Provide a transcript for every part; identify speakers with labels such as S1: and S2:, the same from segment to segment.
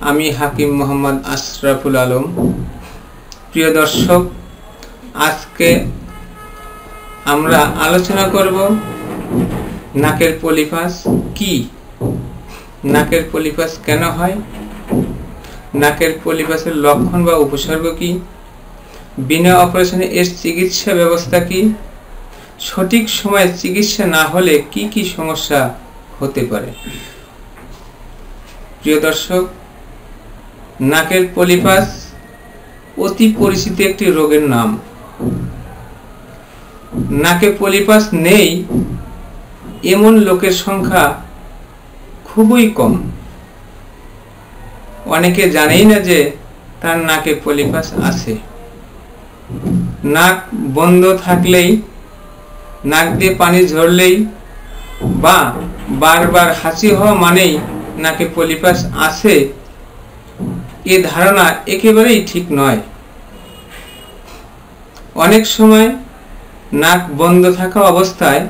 S1: আমি হাকিম মোহাম্মদ আশরাফুল আলম। প্রিয় দর্শক, আজকে আমরা আলোচনা করব নাকের পলিপাস কি? নাকের পলিপাস কেন হয়? নাকের পলিপাসের লক্ষণ বা উপসর্গ কি? বিনা অপারেশনে এর চিকিৎসা ব্যবস্থা কি? সঠিক সময়ে চিকিৎসা না হলে কি কি সমস্যা হতে পারে? প্রিয় দর্শক, নাকের পলিপাস অতি পরিচিত একটি রোগের নাম। নাকে পলিপাস নেই, এমন লোকের সংখ্যা খুবই কম। অনেকে জানেই না যে তার নাকে পলিপাস আছে। নাক বন্ধ থাকলেই নাক দিয়ে পানি ঝরলেই বা বারবার হাসি হওয়া মানেই নাকে পলিপাস আসে এ ধারণা একেবারেই ঠিক নয়। অনেক সময় নাক বন্ধ থাকা অবস্থায়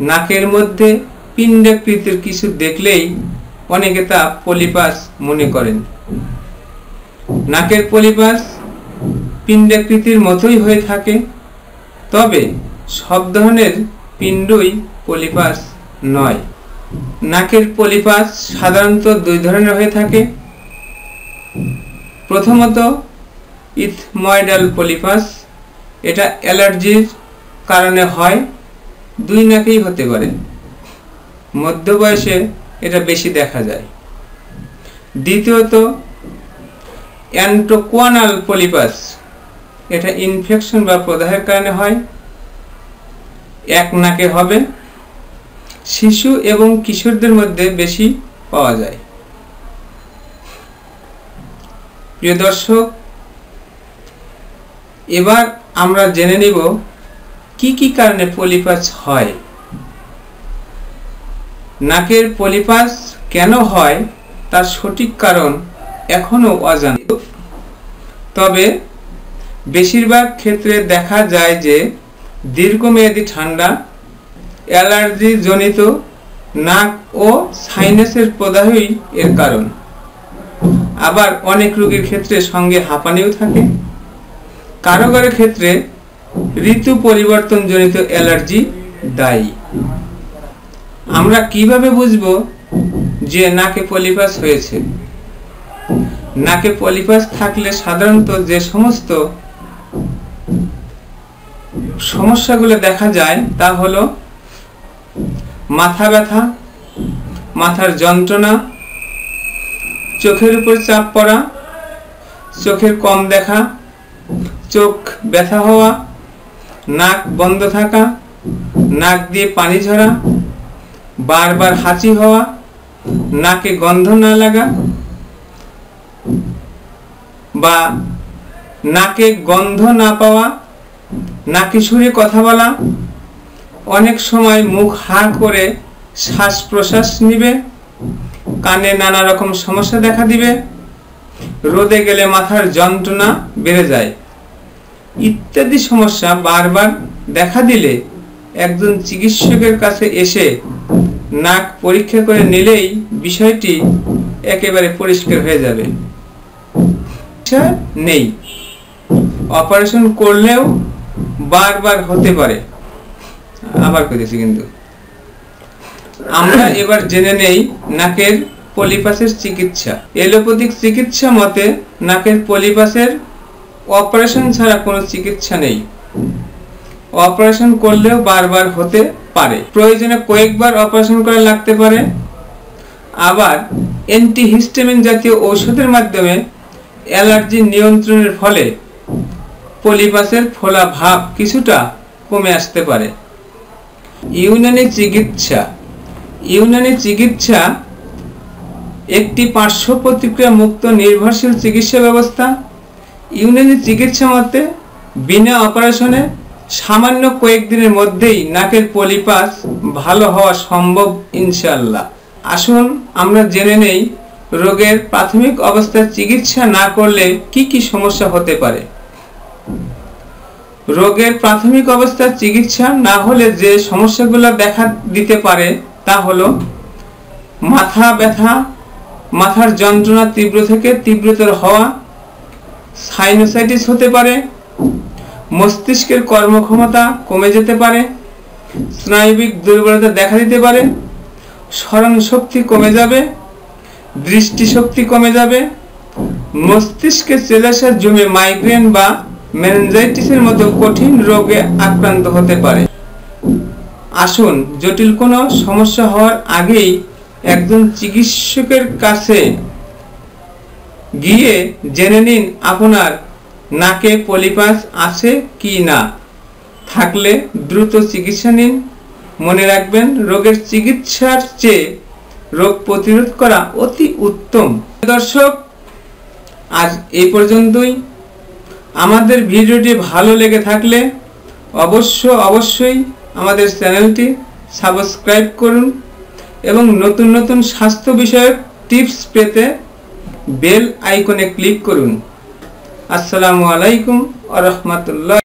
S1: নাকের মধ্যে পিণ্ডাকৃতির কিছু দেখলেই অনেকে তা পলিপাস মনে করেন। নাকের পলিপাস পিণ্ডাকৃতির মতোই হয়ে থাকে, তবে সব ধরনের পিণ্ডই পলিপাস নয়। নাকের পলিপাস সাধারণত দুই ধরনের হয়ে থাকে। প্রথমত, ইথময়েডাল পলিপাস। এটা অ্যালার্জির কারণে হয়, দুই নাকেই হতে পারে। মধ্য বয়সে এটা বেশি দেখা যায়। দ্বিতীয়ত, অ্যান্টোকোয়ানাল পলিপাস। এটা ইনফেকশন বা প্রদাহের কারণে হয়। এক নাকে হবে। শিশু এবং কিশোরদের মধ্যে বেশি পাওয়া যায়। প্রিয় দর্শক, এবার আমরা জেনে নিব কি কি কারণে পলিপাস হয়। নাকের পলিপাস কেন হয়, তার সঠিক কারণ এখনও অজানা। তবে, বেশিরভাগ ক্ষেত্রে দেখা যায় যে দীর্ঘমেয়াদী ঠান্ডা অ্যালার্জি জনিত নাক ও সাইনাসের প্রদাহই এর কারণ। আবার অনেক রোগীর ক্ষেত্রে সঙ্গে হাঁপানিও থাকে। কারও কারও ক্ষেত্রে ঋতু পরিবর্তন জনিত অ্যালার্জি দায়ী। আমরা কীভাবে বুঝব যে নাকে পলিপাস হয়েছে? নাকে পলিপাস থাকলে সাধারণত যে সমস্ত সমস্যাগুলো দেখা যায় তা হলো মাথা ব্যথা, মাথার যন্ত্রণা, চোখের উপর চাপ পড়া, চোখের কম দেখা, চোখ ব্যথা হওয়া, নাক বন্ধ থাকা, নাক দিয়ে পানি ঝরা, বারবার হাঁচি হওয়া, নাকে গন্ধ না লাগা বা নাকে গন্ধ না পাওয়া নাকি সুরে কথা বলা? অনেক সময় মুখ হা করে শ্বাস প্রশ্বাস নিবে, কানে নানা রকম সমস্যা দেখা দিবে, রোদে গেলে মাথার যন্ত্রণা বেড়ে যায়। ইত্যাদি সমস্যা বারবার দেখা দিলে একজন চিকিৎসকের কাছে এসে নাক পরীক্ষা করে নিলেই বিষয়টি একেবারে পরিষ্কার হয়ে যাবে। নেই। অপারেশন করলেও বারবার হতে পারে। আবার করেছি কিন্তু। আমরা এবার জেনে নেই নাকের পলিপাসের চিকিৎসা। এলোপ্যাথিক চিকিৎসা মতে নাকের পলিপাসের অপারেশন ছাড়া কোনো চিকিৎসা নেই। অপারেশন করলেও বারবার হতে পারে। প্রয়োজনে কয়েকবার অপারেশন করা লাগতে পারে। আবার অ্যান্টিহিস্টামিন জাতীয় ঔষধের মাধ্যমে অ্যালার্জি নিয়ন্ত্রণের ফলে পলিপাসের ফোলা ভাব কিছুটা কমে আসতে পারে। ইউনানি চিকিৎসা। ইউনানি চিকিৎসা একটি পার্শ্ব প্রতিক্রিয়া মুক্ত নির্ভরশীল চিকিৎসা ব্যবস্থা। ইউনানি চিকিৎসা মতে বিনা অপারেশনে সামান্য কয়েকদিনের মধ্যেই নাকের পলিপাস ভালো হওয়া সম্ভব ইনশাল্লাহ আসুন আমরা জেনে নেই রোগের প্রাথমিক অবস্থায় চিকিৎসা না করলে কি কি সমস্যা হতে পারে। রোগের প্রাথমিক অবস্থার চিকিৎসা না হলে যে সমস্যাগুলো দেখা দিতে পারে তা হলো মাথা ব্যথা, মাথার যন্ত্রণা তীব্র থেকে তীব্রতর হওয়া সাইনোসাইটিস হতে পারে, মস্তিষ্কের কর্মক্ষমতা কমে যেতে পারে, স্নায়বিক দুর্বলতা দেখা দিতে পারে, স্মরণ শক্তি কমে যাবে, দৃষ্টিশক্তি কমে যাবে, মস্তিষ্কে সেলাসার জমে মাইগ্রেন বা মেনেঞ্জাইটিসের মতো কঠিন রোগে আক্রান্ত হতে পারে। আসুন, জটিল কোনো সমস্যা হওয়ার আগেই একজন চিকিৎসকের কাছে গিয়ে জেনে নিন আপনার নাকে পলিপাস আছে কি না। থাকলে দ্রুত চিকিৎসা নিন। মনে রাখবেন, রোগের চিকিৎসার চেয়ে রোগ প্রতিরোধ করা অতি উত্তম। দর্শক, আজ এই পর্যন্তই। আমাদের ভিডিওটি ভালো লেগে থাকলে অবশ্য অবশ্যই আমাদের চ্যানেলটি সাবস্ক্রাইব করুন এবং নতুন নতুন স্বাস্থ্য বিষয়ক টিপস পেতে বেল আইকনে ক্লিক করুন। আসসালামু আলাইকুম আ রহমতুল্লাহ।